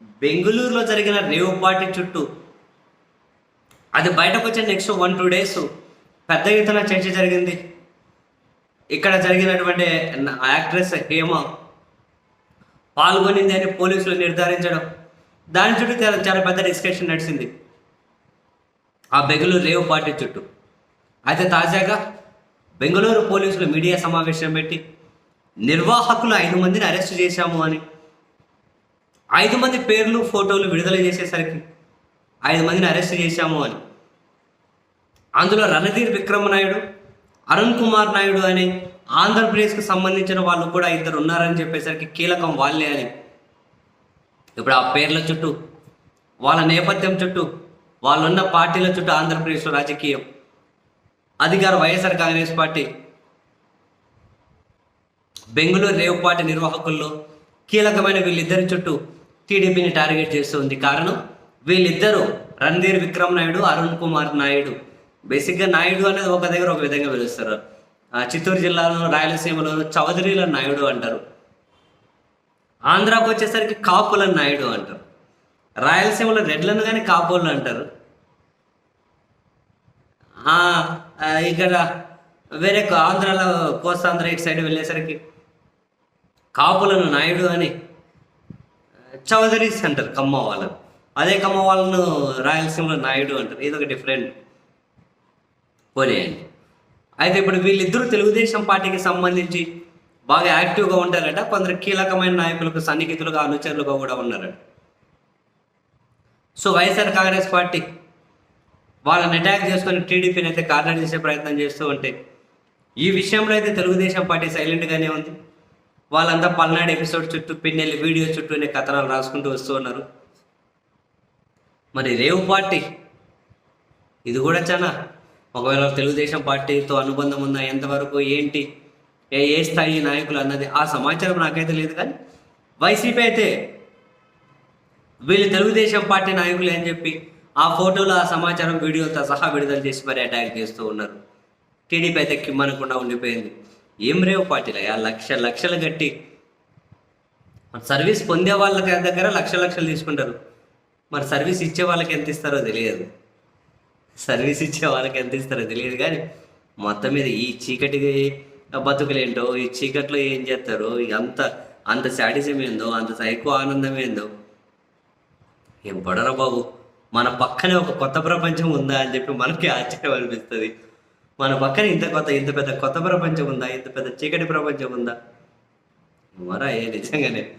బెంగళూరులో జరిగిన rave party చుట్టూ అది బయటకు వచ్చే నెక్స్ట్ వన్ టూ డేస్ పెద్ద ఎత్తున చర్చ జరిగింది. ఇక్కడ జరిగినటువంటి యాక్ట్రెస్ హేమ పాల్గొనింది అని పోలీసులు నిర్ధారించడం. దాని చుట్టూ చాలా చాలా పెద్ద డిస్కషన్ నడిచింది. ఆ బెంగళూరు రేవ్ పార్టీ చుట్టూ. అయితే తాజాగా బెంగళూరు పోలీసులు మీడియా సమావేశం పెట్టి నిర్వాహకులు ఐదు మందిని అరెస్ట్ చేశాము అని ఐదు మంది పేర్లు ఫోటోలు విడుదల చేసేసరికి ఐదు మందిని అరెస్ట్ చేశాము అని. అందులో రణధీర్ విక్రమనాయుడు అరుణ్ కుమార్ నాయుడు అని ఆంధ్రప్రదేశ్కి సంబంధించిన వాళ్ళు కూడా ఇద్దరు ఉన్నారని చెప్పేసరికి కీలకం వాళ్ళే అని. ఇప్పుడు ఆ పేర్ల చుట్టూ వాళ్ళ నేపథ్యం చుట్టూ వాళ్ళున్న పార్టీల చుట్టూ ఆంధ్రప్రదేశ్లో రాజకీయం. అధికార YSR Congress party Bengaluru rave party నిర్వాహకుల్లో కీలకమైన వీళ్ళిద్దరి చుట్టూ టీడీపీని టార్గెట్ చేస్తుంది. కారణం వీళ్ళిద్దరూ రణధీర్ విక్రమ్ నాయుడు అరుణ్ కుమార్ నాయుడు. బేసిక్గా నాయుడు అనేది ఒక దగ్గర ఒక విధంగా పిలుస్తారు. చిత్తూరు జిల్లాలో రాయలసీమలో చౌదరీల నాయుడు అంటారు. ఆంధ్రాకు వచ్చేసరికి కాపుల నాయుడు అంటారు. రాయలసీమలో రెడ్లను కానీ కాపులు అంటారు. ఇక్కడ వేరే ఆంధ్రాలో కోస్తాంధ్ర ఇటు సైడ్ వెళ్ళేసరికి కాపులను నాయుడు అని చౌదరీస్ అంటారు కమ్మ వాళ్ళను అదే కమ్మ వాళ్ళను రాయలసీమలో నాయుడు అంటారు. ఇది ఒక డిఫరెంట్ పోనీయండి అయితే ఇప్పుడు వీళ్ళిద్దరూ తెలుగుదేశం పార్టీకి సంబంధించి బాగా యాక్టివ్గా ఉంటారట కొందరు కీలకమైన నాయకులకు సన్నిహితులుగా అనుచరులుగా కూడా ఉన్నారట. సో వైఎస్ఆర్ కాంగ్రెస్ పార్టీ వాళ్ళని అటాక్ చేసుకొని టీడీపీని అయితే కార్నర్ చేసే ప్రయత్నం చేస్తూ ఉంటే ఈ విషయంలో అయితే తెలుగుదేశం పార్టీ సైలెంట్గానే ఉంది. వాళ్ళంతా పల్నాడు ఎపిసోడ్ చుట్టూ పిన్నెల్లి వీడియో చుట్టూనే కథనాలు రాసుకుంటూ వస్తూ ఉన్నారు. మరి రేవు పార్టీ ఇది కూడా చాలా. ఒకవేళ తెలుగుదేశం పార్టీతో అనుబంధం ఉందా ఎంతవరకు ఏంటి ఏ ఏ స్థాయి నాయకులు అన్నది ఆ సమాచారం నాకైతే లేదు కానీ వైసీపీ అయితే వీళ్ళు తెలుగుదేశం పార్టీ నాయకులు అని చెప్పి ఆ ఫోటోలు ఆ సమాచారం వీడియోతో సహా విడుదల చేసి మరి అటాక్ చేస్తూ ఉన్నారు. టీడీపీ అయితే కిమ్మనకుండా ఉండిపోయింది. ఏం రేవు పార్టీలు? ఆ లక్ష లక్షలు కట్టి సర్వీస్ పొందే వాళ్ళకి దగ్గర లక్ష లక్షలు తీసుకుంటారు. మరి సర్వీస్ ఇచ్చే వాళ్ళకి ఎంత ఇస్తారో తెలియదు. సర్వీస్ ఇచ్చే వాళ్ళకి ఎంత ఇస్తారో తెలియదు కానీ మొత్తం మీద ఈ చీకటి బతుకులేంటో ఈ చీకట్లో ఏం చేస్తారో ఇక అంత అంత శాడిజం ఏందో అంత సైకో ఆనందం ఏందో. ఏం పడరా బాబు? మన పక్కనే ఒక కొత్త ప్రపంచం ఉందా అని చెప్పి మనకి ఆశ్చర్యం అనిపిస్తుంది. మన పక్కన ఇంత కొత్త ఇంత పెద్ద కొత్త ప్రపంచం ఉందా? ఇంత పెద్ద చీకటి ప్రపంచం ఉందా? మరా ఏ నిజంగానే.